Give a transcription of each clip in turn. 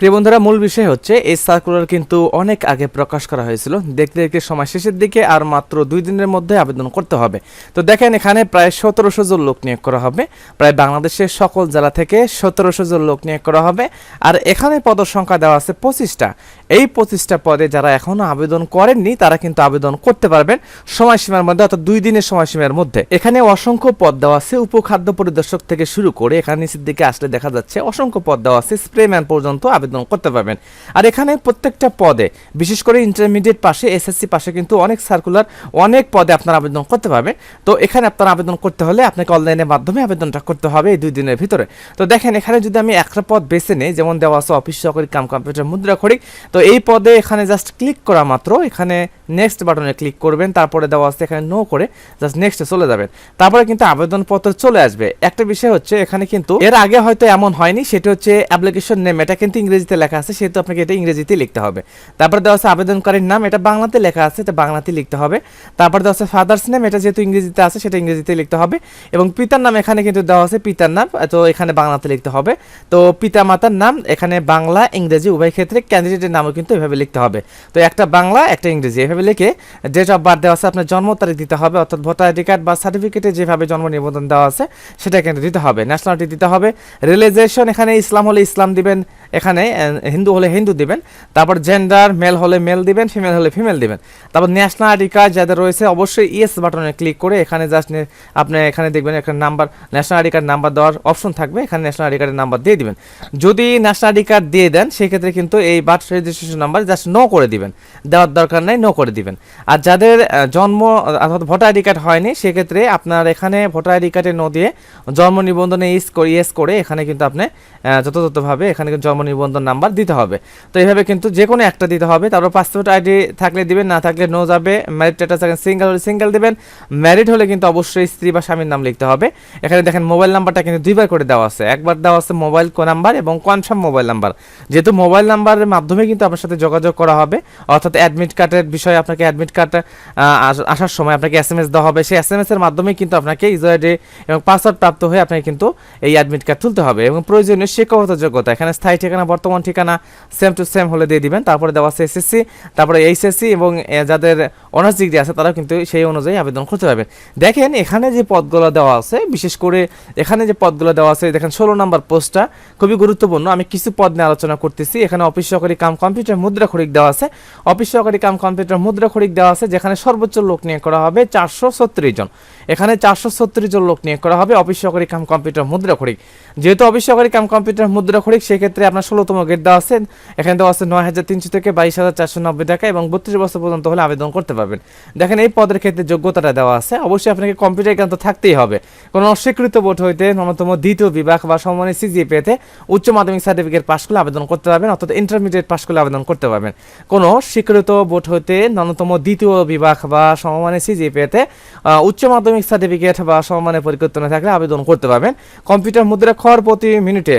প্রিয় বন্ধুরা, মূল বিষয় হচ্ছে এই সার্কুলার কিন্তু অনেক আগে প্রকাশ করা হয়েছিল। দেখতে দেখতে সময় শেষের দিকে আর মাত্র দুই দিনের মধ্যে আবেদন করতে হবে। তো দেখেন, এখানে প্রায় সতেরোশো জন লোক নিয়োগ করা হবে। প্রায় বাংলাদেশের সকল জেলা থেকে সতেরোশো জন লোক নিয়োগ করা হবে। আর এখানে পদ সংখ্যা দেওয়া আছে পঁচিশটা। এই পঁচিশটা পদে যারা এখনও আবেদন করেননি, তারা কিন্তু আবেদন করতে পারবেন সময়সীমার মধ্যে, অর্থাৎ দুই দিনের সময়সীমার মধ্যে। এখানে অসংখ্য পদ দেওয়া আছে। উপখাদ্য পরিদর্শক থেকে শুরু করে এখানে নিচের দিকে আসলে দেখা যাচ্ছে, অসংখ্য পদ দেওয়া আছে। স্প্রেম্যান পর্যন্ত আবেদন করতে পারবেন। আর এখানে প্রত্যেকটা পদে, বিশেষ করে ইন্টারমিডিয়েট পাশে এসএসসি পাশে কিন্তু অনেক সার্কুলার অনেক পদে আপনারা আবেদন করতে পারবেন। তো এখানে আপনারা আবেদন করতে হলে আপনাকে অনলাইনের মাধ্যমে আবেদনটা করতে হবে এই দুই দিনের ভিতরে। তো দেখেন, এখানে যদি আমি একটা পদ বেছে নিই, যেমন দেওয়া আছে অফিস সহকারী কাম কম্পিউটার মুদ্রা খড়ি, তো এই পদে এখানে জাস্ট ক্লিক করা মাত্র, এখানে নেক্সট বাটনে ক্লিক করবেন, তারপরে দেওয়া আছে এখানে নো করে জাস্ট নেক্সটে চলে যাবেন। তারপরে কিন্তু আবেদনপত্র চলে আসবে। একটা বিষয় হচ্ছে, এখানে কিন্তু এর আগে হয়তো এমন হয়নি, সেটা হচ্ছে অ্যাপ্লিকেশন নেম এটা কিন্তু ইংরেজিতে লেখা আছে, সেহেতু আপনাকে এটা ইংরেজিতে লিখতে হবে। তারপর দেওয়া আছে আবেদনকারীর নাম, এটা বাংলাতে লেখা আছে, এটা বাংলাতে লিখতে হবে। তারপর দেওয়া আছে ফাদার্স নেম এটা যেহেতু ইংরেজিতে আছে, সেটা ইংরেজিতে লিখতে হবে। এবং পিতার নাম এখানে কিন্তু দেওয়া আছে, পিতার নাম, তো এখানে বাংলাতে লিখতে হবে। তো পিতা মাতার নাম, এখানে বাংলা, ইংরেজি, উভয় ক্ষেত্রে ক্যান্ডিডেটের নামও কিন্তু এভাবে লিখতে হবে। তো একটা বাংলা, একটা ইংরেজি, এভাবে লিখে ডেট অফ বার্থ দেওয়া আছে, আপনার জন্ম তারিখ দিতে হবে, অর্থাৎ ভোটার আইডি কার্ড বা সার্টিফিকেটে যেভাবে জন্ম নিবন্ধন দেওয়া আছে, সেটা কিন্তু দিতে হবে। ন্যাশনালিটি দিতে হবে রিয়েলাইজেশন এখানে ইসলাম হলে ইসলাম দিবেন, এখানে হিন্দু হলে হিন্দু দিবেন, তারপর জেন্ডার মেল হলে মেল দিবেন ফিমেল হলে ফিমেল দিবেন। তারপর ন্যাশনাল আইডি কার্ড যাদের রয়েছে, অবশ্যই ইয়েস বাটনে ক্লিক করে এখানে জাস্ট আপনি এখানে দেখবেন এখানে number national ID card number দেওয়ার অপশন থাকবে, এখানে ন্যাশনাল আইডি কার্ডের নাম্বার দিয়ে দিবেন। যদি ন্যাশনাল আইডি কার্ড দিয়ে দেন, সেক্ষেত্রে কিন্তু এই birth registration number just no করে দিবেন। দেওয়ার দরকার নাই নো করে দিবেন। আর যাদের জন্ম, অর্থাৎ ভোটার আইডি কার্ড হয়নি, সেক্ষেত্রে আপনার এখানে ভোটার আইডি কার্ডে নো দিয়ে জন্ম নিবন্ধনে ইস করে, ইয়েস করে এখানে কিন্তু আপনি যথাযথভাবে এখানে কিন্তু জন্ম নিবন্ধন নাম্বার দিতে হবে। তো এইভাবে কিন্তু যে কোনো একটা দিতে হবে। তারপর পাসপোর্ট আইডি থাকলে দিবেন, না থাকলে নো যাবে। ম্যারিড স্ট্যাটাস সিঙ্গেল হলে সিঙ্গেল দেবেন। ম্যারিড হলে কিন্তু অবশ্যই স্ত্রী বা স্বামীর নাম লিখতে হবে। এখানে দেখেন মোবাইল নাম্বারটা কিন্তু দুইবার করে দেওয়া আছে। একবার দেওয়া আছে মোবাইল নাম্বার এবং কনফার্ম মোবাইল নাম্বার যেহেতু মোবাইল নাম্বারের মাধ্যমে কিন্তু আপনার সাথে যোগাযোগ করা হবে, অর্থাৎ অ্যাডমিট কার্ডের বিষয়ে আপনাকে অ্যাডমিট কার্ড আসার সময় আপনাকে এস এম এস দেওয়া হবে। সেই এস এম এস এর মাধ্যমে কিন্তু আপনাকে ইউজার আইডি এবং পাসওয়ার্ড প্রাপ্ত হয়ে আপনাকে কিন্তু এই অ্যাডমিট কার্ড তুলতে হবে এবং প্রয়োজনীয় শিক্ষাগত যোগ্যতা। এখানে স্থায়ী ঠিকানা, বর্তমান ঠিকানা সেম টু সেম হলে দিয়ে দিবেন। তারপরে দেওয়া আছে এসএসসি তারপরে এইচএসসি এবং যাদের অনার্স ডিগ্রি আছে তারাও কিন্তু সেই অনুযায়ী আবেদন করতে পারবেন দেখেন, এখানে যে পদগুলো দেওয়া আছে, বিশেষ করে এখানে যে পদগুলো দেওয়া আছে, দেখেন ষোলো নম্বর পোস্টটা খুবই গুরুত্বপূর্ণ। আমি কিছু পদ নিয়ে আলোচনা করতেছি। এখানে অফিস সহকারী কাম কম্পিউটার মুদ্রা খরিক দেওয়া আছে। অফিস সহকারী কাম কম্পিউটার মুদ্রা খরিক দেওয়া আছে, যেখানে সর্বোচ্চ লোক নিয়োগ করা হবে চারশো ছত্রিশ জন। এখানে চারশো ছত্রিশ জন লোক নিয়োগ করা হবে অফিস সহকারী কাম কম্পিউটার মুদ্রা খরিক যেহেতু অফিস সহকারী কাম কম্পিউটার মুদ্রা খরিক সেক্ষেত্রে আপনার ষোলোতম গেট দেওয়া আছে। এখানে দেওয়া আছে নয় হাজার তিনশো থেকে বাইশ হাজার চারশো নব্বই টাকা এবং বত্রিশ বছর পর্যন্ত হলে আবেদন করতে পারবেন। দেখেন এই পদের ক্ষেত্রে যোগ্যতাটা দেওয়া আছে। অবশ্যই আপনাকে কম্পিউটার জ্ঞান তো থাকতেই হবে। কোনো অস্বীকৃত বোর্ড হইতে ন্যূনতম দ্বিতীয় বিভাগ বা সমমানের সিজিএ পেতে উচ্চ মাধ্যমিক সার্টিফিকেট পাস করলে আবেদন করতে পারবেন, অর্থাৎ ইন্টারমিডিয়েট পাস করলে আবেদন করতে পারবেন। কোনো স্বীকৃত বোর্ড হইতে ন্যূনতম দ্বিতীয় বিভাগ বা সমমানের সিজিএ পেতে উচ্চ মাধ্যমিক সার্টিফিকেট বা সমমানের পরিকল্পনা থাকলে আবেদন করতে পারবেন। কম্পিউটার মুদ্রা খর প্রতি মিনিটে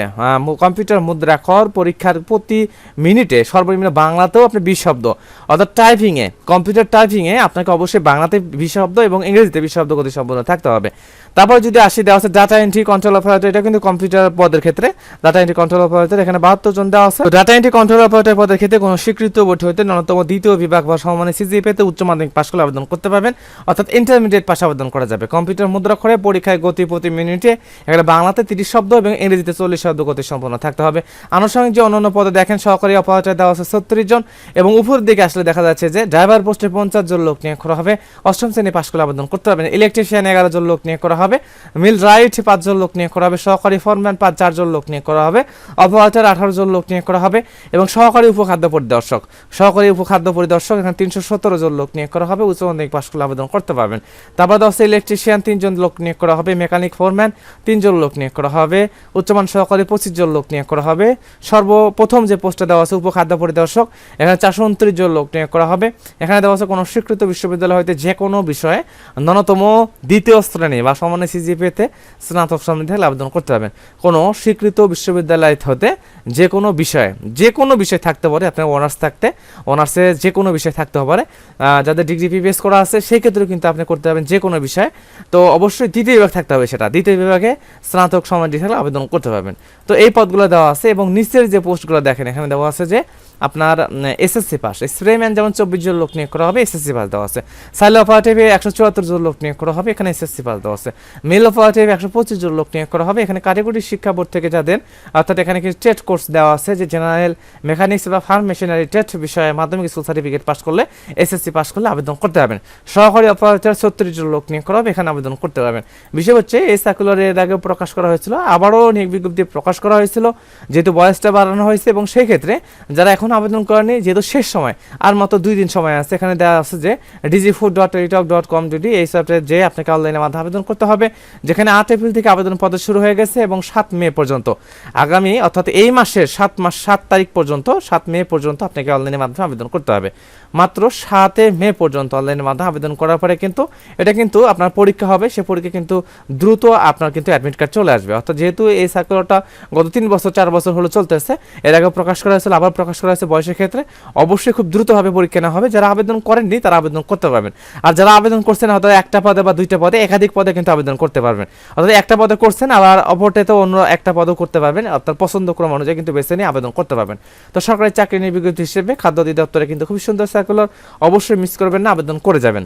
কম্পিউটার মুদ্রা খর পরীক্ষার প্রতি মিনিটে সর্বনিম্ন বাংলাতেও আপনি বিশ শব্দ, অর্থাৎ টাইপিংয়ে কম্পিউটার টাইপিংয়ে আপনাকে অবশ্যই বাংলাতে বিশ শব্দ এবং ইংরেজিতে বিশ শব্দ গতি সম্পন্ন থাকতে হবে। তারপর যদি আসি, দেওয়া আছে ডাটা এন্ট্রি কন্ট্রোল অপারেটর এটা কিন্তু কম্পিউটার পদের ক্ষেত্রে ডাটা এন্ট্রি কন্ট্রোল অপারেটর এখানে বাহাত্তর জন দেওয়া আছে। ডাটা এন্ট্রি কন্ট্রোল অপারেটর পদের ক্ষেত্রে কোনো স্বীকৃত বোর্ড হইতে ন্যূনতম দ্বিতীয় বিভাগ বা সিজি পেতে উচ্চ মাধ্যমিক পাশ করলে আবেদন করতে পারবেন। অর্থাৎ ইন্টারমিডিয়েট পাশে আবেদন করা যাবে। কম্পিউটার মুদ্রাক্ষরে পরীক্ষায় গতি প্রতি মিনিটে এখানে বাংলাতে তিরিশ শব্দ এবং ইংরেজিতে চল্লিশ শব্দ গতি সম্পন্ন থাকতে হবে। আনুষঙ্গিক যে অন্যান্য পদে দেখেন, সহকারী অপারেটর দেওয়া আছে ছত্রিশ জন এবং উপর দিকে আসলে দেখা যাচ্ছে যে ড্রাইভার পোস্টে পঞ্চাশ জন লোক নিয়োগ করা হবে। অষ্টম শ্রেণি পাশ করলে আবেদন করতে পারবেন। ইলেকট্রিশিয়ান এগারো জন লোক নিয়োগ করা হবে। মিল রাইট পাঁচজন লোক নিয়োগ করা হবে। সহকারী ফরম্যান পাঁচ চারজন লোক নিয়োগ করা হবে। অপারেটর আঠারো জন লোক নিয়োগ করা হবে এবং সহকারী উপখাদ্য পরিদর্শক। সহকারী উপখাদ্য পরিদর্শক, এখানে তিনশো সতেরো জন লোক নিয়োগ করা হবে, উচ্চ মাধ্যমিক পাশ করলে আবেদন করতে পারবেন। তারপর আছে ইলেকট্রিশিয়ান তিনজন লোক নিয়োগ করা হবে, মেকানিক ফোরম্যান তিনজন লোক নিয়োগ করা হবে, উচ্চমান সহকারী পঁচিশ জন লোক নিয়োগ করা হবে। সর্বপ্রথম যে পোস্টে দেওয়া আছে, উপখাদ্য পরিদর্শক, এখানে চারশো উনত্রিশ জন লোক নিয়োগ করা হবে। এখানে দেওয়া আছে, কোনো স্বীকৃত বিশ্ববিদ্যালয় হইতে যে কোনো বিষয়ে ন্যূনতম দ্বিতীয় শ্রেণি বা সমানে সিজিপিতে স্নাতক হলে আবেদন করতে পারবেন। কোনো স্বীকৃত বিশ্ববিদ্যালয় হতে যে কোনো বিষয়ে, যে কোনো বিষয় থাকতে পারে, আপনার অনার্স থাকতে, অনার্সে যে কোনো বিষয় থাকতে পারে। যাদের ডিগ্রি পিপিএস করা আছে, সেই ক্ষেত্রেও কিন্তু আপনি করতে পারবেন যে কোনো বিষয়ে। তো অবশ্যই দ্বিতীয় বিভাগ থাকতে হবে সেটা। দ্বিতীয় বিভাগে স্নাতক সমাজ থাকলে আবেদন করতে পারবেন। তো এই পদগুলো দেওয়া আছে এবং নিচের যে পোস্টগুলো দেখেন, এখানে দেওয়া আছে যে আপনার এসএসসি পাস স্প্রেম্যান যেমন চব্বিশ জন লোক নিয়োগ করা হবে এসএসসি পাস দেওয়া আছে। সাইল অপারেটিভে একশো চুয়াত্তর জন লোক নিয়োগ করা হবে, এখানে এসএসসি পাস দেওয়া আছে। মেল অপারেটিভে একশো পঁচিশ জন লোক নিয়োগ করা হবে, এখানে কারিগরি শিক্ষা বোর্ড থেকে যাদের, অর্থাৎ এখানে কিছু টেট কোর্স দেওয়া আছে, যে জেনারেল মেকানিক্স বা ফার্ম মেশিনারি টেট বিষয়ে মাধ্যমিক স্কুল সার্টিফিকেট পাস করলে এসএসসি পাস করলে আবেদন করতে পারবেন। সহকারী অপারেটর ছত্রিশ জন লোক নিয়োগ করা হবে, এখানে আবেদন করতে পারবেন। বিষয় হচ্ছে, এই সার্কুলার এর আগে প্রকাশ করা হয়েছিল, আবারও নিয়োগ বিজ্ঞপ্তি প্রকাশ করা হয়েছিল, যেহেতু বয়সটা বাড়ানো হয়েছে এবং সেই ক্ষেত্রে যারা এখন আবেদন করেনি যেহেতু শেষ সময়, আর মাত্র দুই দিন সময় আছে, এখানে দেওয়া আছে যে DG food dot Teletalk dot com যদি এই সফটওয়্যার যে আপনাকে অনলাইনের মাধ্যমে আবেদন করতে হবে, যেখানে আট এপ্রিল থেকে আবেদন পদে শুরু হয়ে গেছে এবং সাত মে পর্যন্ত। আগামী, অর্থাৎ এই মাসের সাত মাস, সাত তারিখ পর্যন্ত, সাত মে পর্যন্ত আপনাকে অনলাইনের মাধ্যমে আবেদন করতে হবে। মাত্র সাতে মে পর্যন্ত অনলাইনের মাধ্যমে আবেদন করার পরে কিন্তু এটা কিন্তু আপনার পরীক্ষা হবে, সে পরীক্ষা কিন্তু দ্রুত আপনার কিন্তু অ্যাডমিট কার্ড চলে আসবে। অর্থাৎ যেহেতু এই সার্কুলারটা গত তিন বছর, চার বছর হলো চলতেছে, এর আগে প্রকাশ করা হয়েছিল, আবার প্রকাশ করা হয়েছে বয়সের ক্ষেত্রে, অবশ্যই খুব দ্রুতভাবে পরীক্ষা নেওয়া হবে। যারা আবেদন করেননি, তারা আবেদন করতে পারবেন। আর যারা আবেদন করছেন, হয়তো একটা পদে বা দুইটা পদে, একাধিক পদে কিন্তু আবেদন করতে পারবেন। অর্থাৎ একটা পদে করছেন, আবার অপরটাতে অন্য একটা পদও করতে পারবেন আপনার পছন্দ ক্রম অনুযায়ী কিন্তু বেছে নিয়ে আবেদন করতে পারবেন। তো সরকারি চাকরি বিজ্ঞপ্তি হিসেবে খাদ্য অধিদপ্তরে কিন্তু খুব সুন্দর সার্কুলার অবশ্যই মিস করবেন না আবেদন করে যাবেন।